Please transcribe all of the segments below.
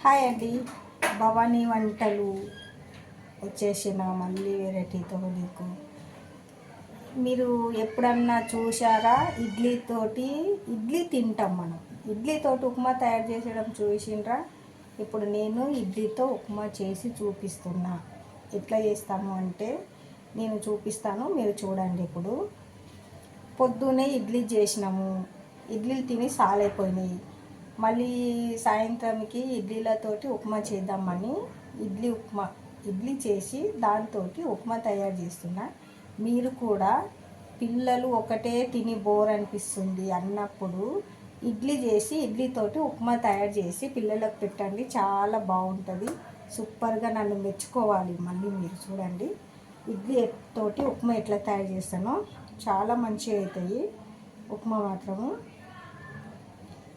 Hi అండి. భవానీ వంటలు వచ్చేసిన మళ్ళీ వెరైటీతో నీకు. మీరు ఎప్పుడన్నా చూసారా ఇడ్లీతోటి ఇడ్లీ తింటాం మనం. ఇడ్లీతోటి ఉప్మా తయారు చేసేయడం చూసిండ్రా? ఇప్పుడు నేను ఇడ్లీతో ఉప్మా చేసి చూపిస్తున్నా. ఎట్లా చేస్తాము అంటే నేను చూపిస్తాను మీరు చూడండి ఇప్పుడు. పొద్దునే ఇడ్లీ చేసినాము. ఇడ్లీలు తిని సాలైపోయినాయి. మళ్ళీ సాయంత్రంకి ఇడ్లీలతోటి ఉప్మా చేద్దామని ఇడ్లీ ఉప్మా ఇడ్లీ చేసి దాంతో ఉప్మా తయారు చేస్తున్నా. మీరు కూడా పిల్లలు ఒకటే తిని బోర్ అనిపిస్తుంది అన్నప్పుడు ఇడ్లీ చేసి ఇడ్లీతోటి ఉప్మా తయారు చేసి పిల్లలకు పెట్టండి చాలా బాగుంటుంది. సూపర్గా నన్ను మెచ్చుకోవాలి మళ్ళీ మీరు చూడండి. ఇడ్లీ తోటి ఉప్మా ఎట్లా తయారు చేస్తానో చాలా మంచిగా అవుతాయి ఉప్మా మాత్రము.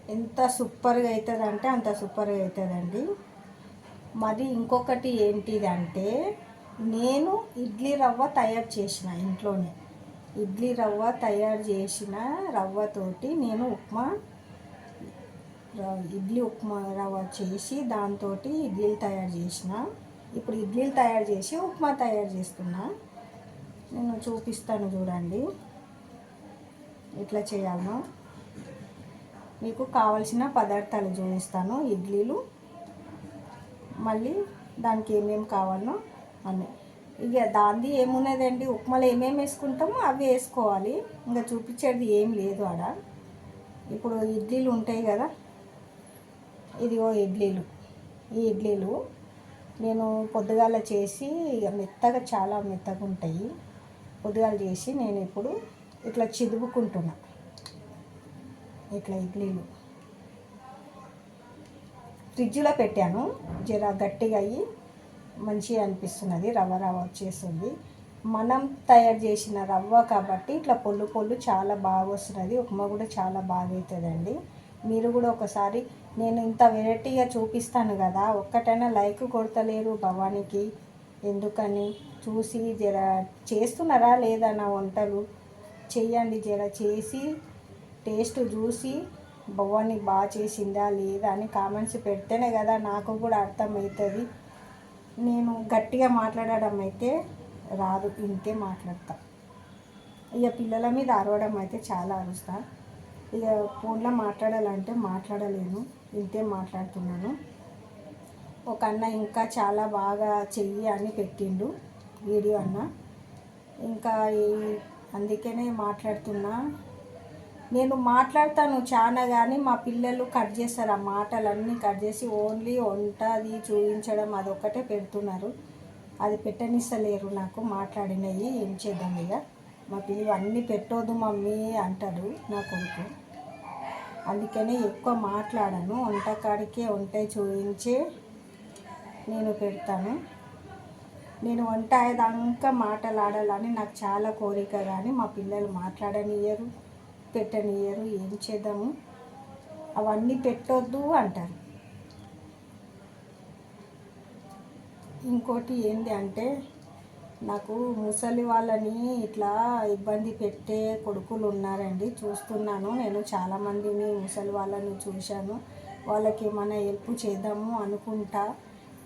ఎంత సూపర్గా అవుతుంది అంటే అంత సూపర్గా అవుతుందండి. మరి ఇంకొకటి ఏంటిదంటే నేను ఇడ్లీ రవ్వ తయారు చేసిన ఇంట్లోనే. ఇడ్లీ రవ్వ తయారు చేసిన రవ్వతోటి నేను ఉప్మా ఇడ్లీ ఉప్మా రవ్వ చేసి దాంతో ఇడ్లీలు తయారు చేసిన. ఇప్పుడు ఇడ్లీలు తయారు చేసి ఉప్మా తయారు చేస్తున్నా. నేను చూపిస్తాను చూడండి. ఎట్లా చేయాలో మీకు కావలసిన పదార్థాలు చూపిస్తాను ఇడ్లీలు మళ్ళీ దానికి ఏమేమి కావాలో అన్నీ. ఇక దాంది ఏమున్నదండి? ఉప్మాలో ఏమేమి వేసుకుంటామో అవి వేసుకోవాలి. ఇంకా చూపించేది ఏం లేదు ఆడ. ఇప్పుడు ఇడ్లీలు ఉంటాయి కదా? ఇదిగో ఇడ్లీలు. ఈ ఇడ్లీలు నేను పొద్దుగాల చేసి ఇక మెత్తగా చాలా మెత్తగా ఉంటాయి. పొద్దుగాల చేసి నేను ఇప్పుడు ఇట్లా చిదుపుకుంటున్నా. ఇట్లా ఇడ్లీలు. ఫ్రిడ్జ్లో పెట్టాను. జర గట్టిగా అయ్యి మంచిగా అనిపిస్తున్నది. రవ్వ రవ్వ వచ్చేస్తుంది. మనం తయారు చేసిన రవ్వ కాబట్టి ఇట్లా పొల్లు పొల్లు చాలా బాగా వస్తున్నది. ఉప్మా కూడా చాలా బాగా అవుతుందండి మీరు కూడా ఒకసారి నేను ఇంత వెరైటీగా చూపిస్తాను కదా ఒక్కటైనా లైక్ కొడతలేరు భవానీకి. ఎందుకని? చూసి జర చేస్తున్నారా లేదా నా వంటలు? చేయండి జర చేసి టేస్ట్ చూసి భవాని బాగా చేసిందా? లేదా? అని కామెంట్స్ పెడితేనే కదా నాకు కూడా అర్థమవుతుంది నేను గట్టిగా మాట్లాడడం అయితే రాదు ఇంతే మాట్లాడతా. ఇక పిల్లల మీద అరవడం అయితే చాలా అరుస్తా. ఇక ఫోన్లో మాట్లాడాలంటే మాట్లాడలేను ఇంతే మాట్లాడుతున్నాను. ఒక అన్న ఇంకా చాలా బాగా చెయ్యి అని పెట్టిండు వీడియో అన్న. ఇంకా అందుకనే మాట్లాడుతున్నా. నేను మాట్లాడతాను చాలా కానీ మా పిల్లలు కట్ చేస్తారు. ఆ మాటలన్నీ కట్ చేసి ఓన్లీ వంట అది చూపించడం అదొక్కటే పెడుతున్నారు. అది పెట్టనిస్తలేరు నాకు మాట్లాడినవి ఏం చేద్దాం ఇక? మా పిల్లలు అన్నీ పెట్టొద్దు మమ్మీ అంటారు నా కొడుకు. అందుకనే ఎక్కువ మాట్లాడను. వంటకాడికే వంట చూపించే నేను పెడతాను. నేను వంట అయ్యేదాకా మాటలాడాలని నాకు చాలా కోరిక కానీ మా పిల్లలు మాట్లాడనియరు పెట్టనియరు ఏం చేద్దాము? అవన్నీ పెట్టొద్దు అంటారు. ఇంకోటి ఏంటి అంటే నాకు ముసలి వాళ్ళని ఇట్లా ఇబ్బంది పెట్టే కొడుకులు ఉన్నారండి. చూస్తున్నాను. నేను చాలామందిని ముసలి వాళ్ళని చూశాను. వాళ్ళకి ఏమైనా హెల్ప్ చేద్దాము అనుకుంటా.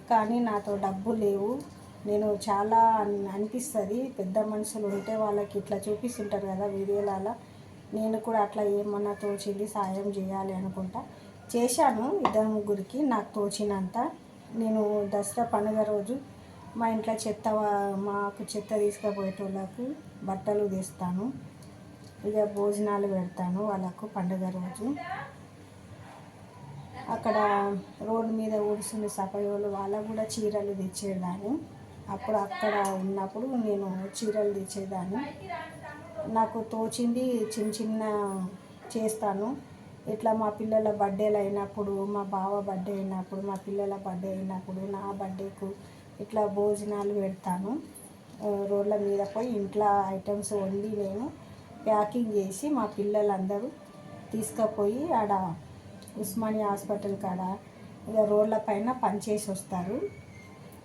కానీ నాతో డబ్బు లేవు. నేను చాలా అనిపిస్తుంది. పెద్ద మనుషులు ఉంటే వాళ్ళకి ఇట్లా చూపిస్తుంటారు కదా వీడియోలలో. నేను కూడా అట్లా ఏమన్నా తోచింది సాయం చేయాలి అనుకుంటా. చేశాను ఇద్దరు ముగ్గురికి నాకు తోచినంత. నేను దసరా పండుగ రోజు మా ఇంట్లో చెత్త మాకు చెత్త తీసుకుపోయేటోళ్ళకు బట్టలు తీస్తాను. ఇక భోజనాలు పెడతాను వాళ్ళకు పండుగ రోజు. అక్కడ రోడ్డు మీద ఊడుస్తున్న సపయోలు వాళ్ళకు కూడా చీరలు తెచ్చేదాన్ని. అప్పుడు అక్కడ ఉన్నప్పుడు నేను చీరలు తెచ్చేదాన్ని. నాకు తోచింది చిన్న చిన్న చేస్తాను. ఇట్లా మా పిల్లల బర్త్డేలు అయినప్పుడు మా బావ బర్త్డే అయినప్పుడు మా పిల్లల బర్త్డే అయినప్పుడు నా బర్త్డేకు ఇట్లా భోజనాలు పెడతాను. రోడ్ల మీద పోయి ఇంట్లో ఐటమ్స్ వండి నేను ప్యాకింగ్ చేసి మా పిల్లలందరూ తీసుకుపోయి ఆడ ఉస్మానియా హాస్పిటల్ కాడ ఇక రోడ్ల పైన పనిచేసి వస్తారు.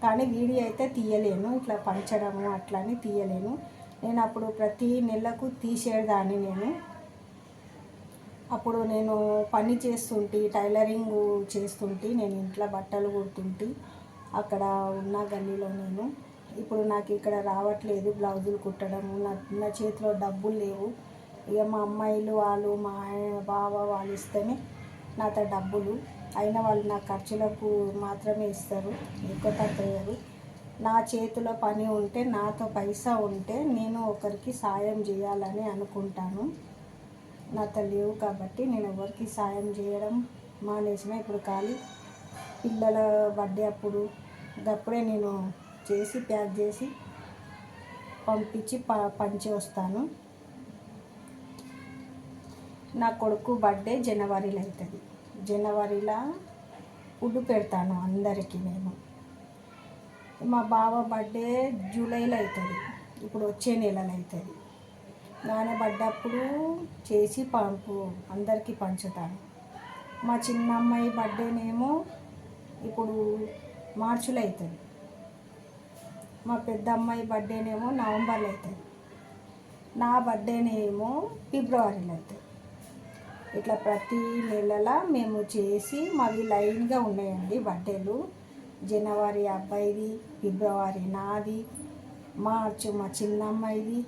కానీ వీడియో అయితే తీయలేను. ఇట్లా పంచడము అట్లా అని తీయలేను. నేను అప్పుడు ప్రతి నెలకు తీసేదాన్ని నేను. అప్పుడు నేను పని చేస్తుంటే టైలరింగ్ చేస్తుంటే నేను ఇంట్లో బట్టలు కుడుతుంటే అక్కడ ఉన్న గల్లీలో నేను. ఇప్పుడు నాకు ఇక్కడ రావట్లేదు బ్లౌజులు కుట్టడం నా నా చేతిలో డబ్బులు లేవు. ఇక మా అమ్మాయిలు వాళ్ళు మా ఆయన బావ వాళ్ళు ఇస్తేనే నాతో డబ్బులు. అయినా వాళ్ళు నా ఖర్చులకు మాత్రమే ఇస్తారు ఎక్కువ తక్కువ నా చేతిలో పని ఉంటే నాతో పైసా ఉంటే నేను ఒకరికి సాయం చేయాలని అనుకుంటాను. నాతో లేవు కాబట్టి నేను ఎవరికి సాయం చేయడం మానేసిన ఇప్పుడు ఖాళీ. పిల్లల బర్త్డే అప్పుడు అప్పుడే నేను చేసి ప్యాక్ చేసి పంపించి ప పంచి వస్తాను. నా కొడుకు బర్త్డే జనవరిలో అవుతుంది జనవరిలో ఫుడ్ పెడతాను అందరికీ నేను. మా బావ బర్త్డే జూలైలో అవుతుంది. ఇప్పుడు వచ్చే నెలలో అవుతుంది. నాన్న పడ్డప్పుడు చేసి పంపు అందరికీ పంచుతాను. మా చిన్న అమ్మాయి బర్త్డేనేమో ఇప్పుడు మార్చిలో అవుతుంది. మా పెద్ద అమ్మాయి బర్త్డేనేమో నవంబర్లో అవుతుంది. నా బర్త్డేనేమో ఫిబ్రవరిలో అవుతుంది. ఇట్లా ప్రతి నెలలా మేము చేసి మావి లైన్గా ఉన్నాయండి బర్త్డేలు. జనవరి అబ్బాయిది ఫిబ్రవరి నాది మార్చి మా చిన్నమ్మాయిది.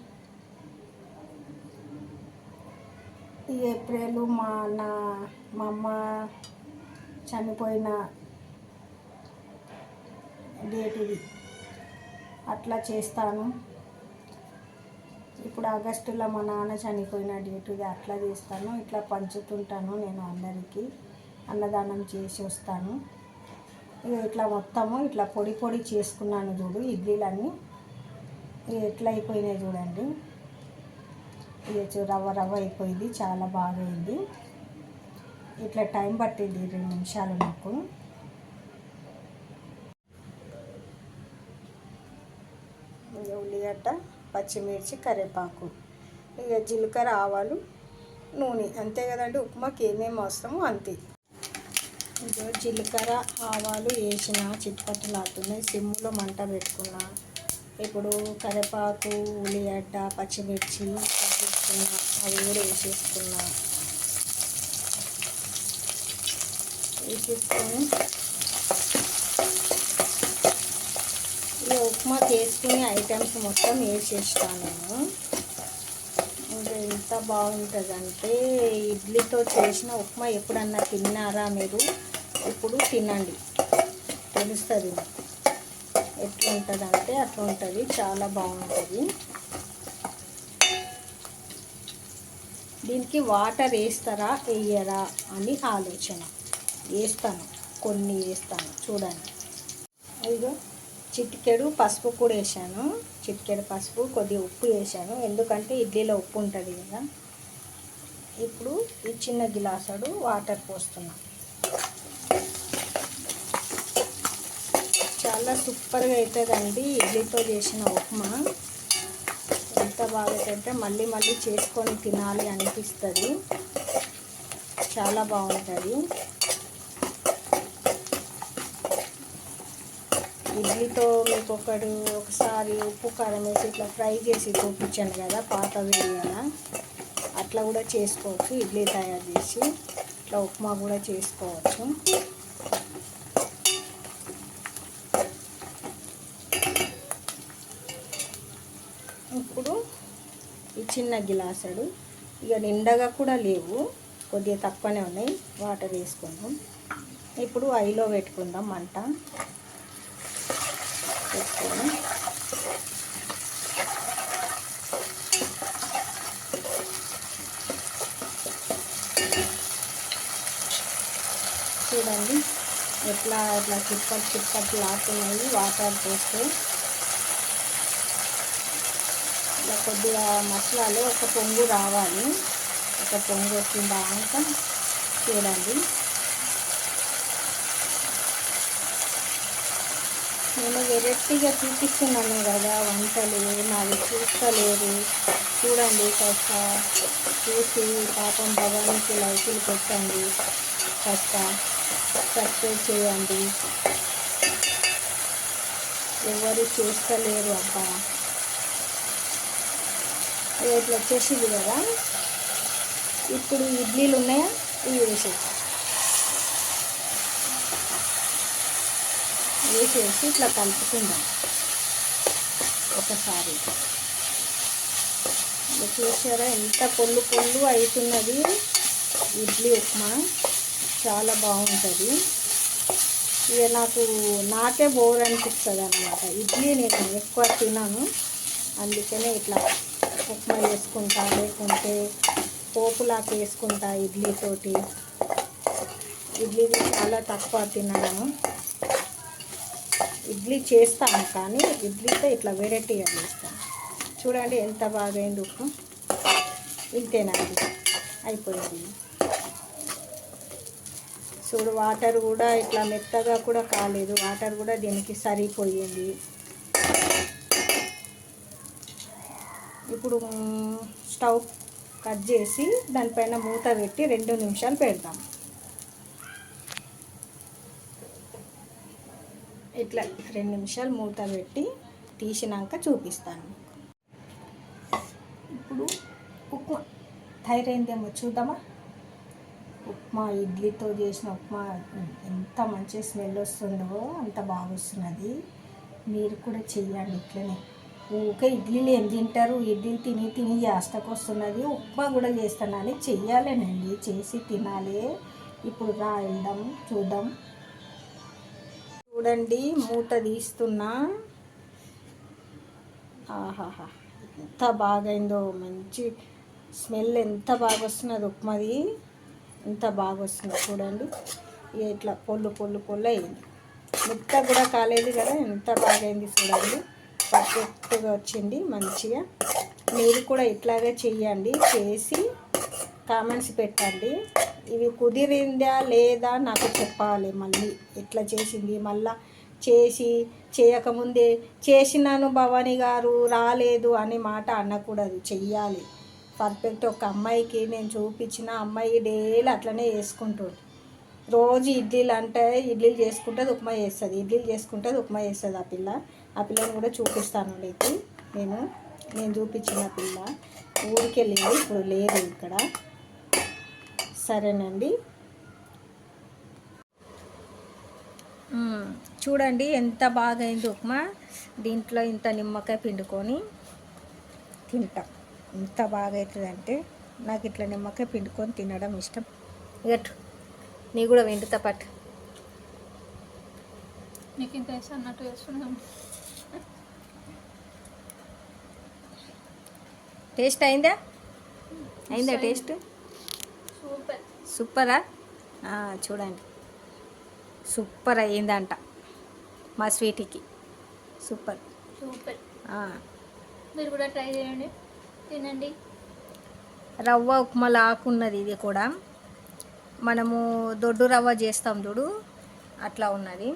ఏప్రిల్ మా నా మా అమ్మ చనిపోయిన డేట్ ఇది. అట్లా చేస్తాను. ఇప్పుడు ఆగస్టులో మా నాన్న చనిపోయిన డేట్ ఇది అట్లా చేస్తాను. ఇట్లా పంచుతుంటాను నేను అందరికీ. అన్నదానం చేసి వస్తాను. ఇట్లా మొత్తము ఇట్లా పొడి పొడి చేసుకున్నాను చూడు ఇడ్లీలన్నీ. ఇక ఎట్లా అయిపోయినాయి చూడండి. ఇక చూ- రవ్వ రవ్వ అయిపోయింది చాలా బాగా అయింది ఇట్లా టైం పట్టింది రెండు నిమిషాలు నాకు. ఉల్లిగడ్డ పచ్చిమిర్చి కరివేపాకు. ఇక జీలకర్ర ఆవాలు నూనె. అంతే కదండి ఉప్మాకి ఏమేమి అవసరమో అంతే. ఇక జీలకర్ర ఆవాలు వేసిన చిట్పట్టలాడుతున్నాయి సిమ్లో మంట పెట్టుకున్నా. ఇప్పుడు కరివేపాకు ఉల్లిగడ్డ పచ్చిమిర్చి కట్ అవి కూడా వేసేసుకున్నా. వేసేసుకొని ఈ ఉప్మా చేసుకునే ఐటమ్స్ మొత్తం వేసేస్తాను నేను. ఇంకా ఎంత బాగుంటుందంటే ఇడ్లీతో చేసిన ఉప్మా ఎప్పుడన్నా తిన్నారా మీరు? ఇప్పుడు తినండి. తెలుస్తుంది. ఎట్లా ఉంటుందంటే అట్లా ఉంటుంది చాలా బాగుంటుంది. దీనికి వాటర్ వేస్తారా వేయరా అని ఆలోచన. వేస్తాను. కొన్ని వేస్తాను. చూడండి. ఇదిగో చిటికెడు పసుపు కూడా వేసాను చిటికెడు పసుపు కొద్దిగా ఉప్పు వేసాను ఎందుకంటే ఇడ్లీలో ఉప్పు ఉంటుంది కదా. ఇప్పుడు ఈ చిన్న గిలాసుడు వాటర్ పోస్తున్నాను చాలా సూపర్గా అవుతుందండి. ఇడ్లీతో చేసిన ఉప్మా. ఎంత బాగా అంటే మళ్ళీ మళ్ళీ చేసుకొని తినాలి అనిపిస్తుంది. చాలా బాగుంటుంది. ఇడ్లీతో మీకు ఒకడు ఒకసారి ఉప్పు కారం వేసి ఇట్లా ఫ్రై చేసి చూపించాను కదా పాత వేయాలా కదా అట్లా కూడా చేసుకోవచ్చు ఇడ్లీ తయారు చేసి. ఇట్లా ఉప్మా కూడా చేసుకోవచ్చు ఇప్పుడు ఈ చిన్న గిలాసుడు ఇక నిండగా కూడా లేవు. కొద్దిగా తక్కువనే ఉన్నాయి. వాటర్ వేసుకుందాం. ఇప్పుడు ఐలో పెట్టుకుందాం మంట. పెట్టుకొని చూడండి. ఎట్లా ఇట్లా చిప్పట్ చిప్పట్ లాడుతున్నాయి వాటర్ పోస్తే ఇట్లా కొద్దిగా మసాలాలు ఒక పొంగు రావాలి. ఒక పొంగు వచ్చిన దాకా చూడండి. నేను వెరైటీగా చూపిస్తున్నాను కదా వంటలు నాది చూస్తలేరు చూడండి కాస్త చూసి పాపం భగవానికి లైకులు పెట్టండి. కాస్త సబ్స్క్రైబ్ చేయండి. ఎవరు చూస్తలేరు అబ్బా. ఇట్లా వచ్చేసింది కదా. ఇప్పుడు ఇడ్లీలు ఉన్నాయా? ఇవి వేసేసి వేసేసి ఇట్లా కలుపుకుందాం. ఒకసారి. చూసారా? ఎంత పొల్లు పొల్లు అవుతున్నది. ఇడ్లీ ఉప్మా. చాలా బాగుంటుంది. ఇక నాకు నాకే బోర్ అనిపిస్తుంది అనమాట ఇడ్లీ నేను ఎక్కువ తినను. అందుకనే ఇట్లా ఉప్మా వేసుకుంటా లేకుంటే పోపులాగా వేసుకుంటా ఇడ్లీతోటి ఇడ్లీ చాలా తక్కువ తినడము ఇడ్లీ చేస్తాను కానీ ఇడ్లీతో ఇట్లా వెరైటీగా చేస్తాను. చూడండి ఎంత బాగైంది ఉప్పు ఇంతేనండి. అయిపోయింది. చూడు వాటర్ కూడా ఇట్లా మెత్తగా కూడా కాలేదు. వాటర్ కూడా దీనికి సరిపోయింది. ఇప్పుడు స్టవ్ కట్ చేసి దానిపైన మూత పెట్టి రెండు నిమిషాలు పెడతాం. ఇట్లా రెండు నిమిషాలు మూత పెట్టి తీసినాక చూపిస్తాను. ఇప్పుడు ఉప్మా. తయారైందేమో చూద్దామా? ఉప్మా ఇడ్లీతో చేసిన ఉప్మా ఎంత మంచి స్మెల్ వస్తుందో అంత బాగా వస్తున్నది. మీరు కూడా చెయ్యండి ఇట్లనే. ఊకే ఇడ్లీలు ఏం తింటారు? ఇడ్లీలు తిని తిని యాస్టకు వస్తున్నది. ఉప్మా కూడా చేస్తానని చెయ్యాలేనండి. చేసి తినాలి. ఇప్పుడు రా వెళ్దాం చూద్దాం. చూడండి మూత తీస్తున్నా. ఆహాహా ఎంత బాగైందో. మంచి స్మెల్ ఎంత బాగా వస్తున్నది ఉప్మాది. ఎంత బాగా వస్తుందో చూడండి ఇట్లా పొల్లు పొల్లు పొల్లు అయింది మెత్త కూడా కాలేదు కదా ఎంత బాగైంది చూడండి. పర్ఫెక్ట్గా వచ్చింది మంచిగా. మీరు కూడా ఇట్లాగే చెయ్యండి. చేసి కామెంట్స్ పెట్టండి. ఇవి కుదిరిందా లేదా నాకు చెప్పాలి మళ్ళీ. ఎట్లా చేసింది? మళ్ళా చేసి చేయకముందే చేసినాను భవానీ గారు రాలేదు అనే మాట అనకూడదు. చెయ్యాలి. పర్ఫెక్ట్ ఒక అమ్మాయికి నేను చూపించిన అమ్మాయి డైలీ అట్లనే వేసుకుంటుంది రోజు ఇడ్లీలు అంటే ఇడ్లీలు చేసుకుంటుంది ఉప్మా చేస్తుంది. ఇడ్లీలు చేసుకుంటుంది ఉప్మా చేస్తుంది ఆ పిల్ల. ఆ పిల్లని కూడా చూపిస్తాను నీకు. నేను నేను చూపించిన పిల్ల. ఊరికి వెళ్ళింది ఇప్పుడు లేదు ఇక్కడ. సరేనండి. చూడండి ఎంత బాగా అయింది ఉప్మా. దీంట్లో ఇంత నిమ్మకాయ పిండుకొని తింటాం. ఎంత బాగా అవుతుందంటే నాకు ఇట్లా నిమ్మకాయ పిండుకొని తినడం ఇష్టం. గట్టు నీ కూడా వెంటుతా పట్టు. నీకు ఇంత వేసి అన్నట్టు వేస్తున్నాం టేస్ట్ అయిందా? అయిందా టేస్ట్? సూపర్. సూపరా? చూడండి. సూపర్ అయ్యిందంట మా స్వీటీకి. సూపర్. సూపర్. మీరు కూడా ట్రై చేయండి. తినండి. రవ్వ ఉప్మా లాకున్నది ఇది కూడా. మనము దొడ్డు రవ్వ చేస్తాం చూడు. అట్లా ఉన్నది.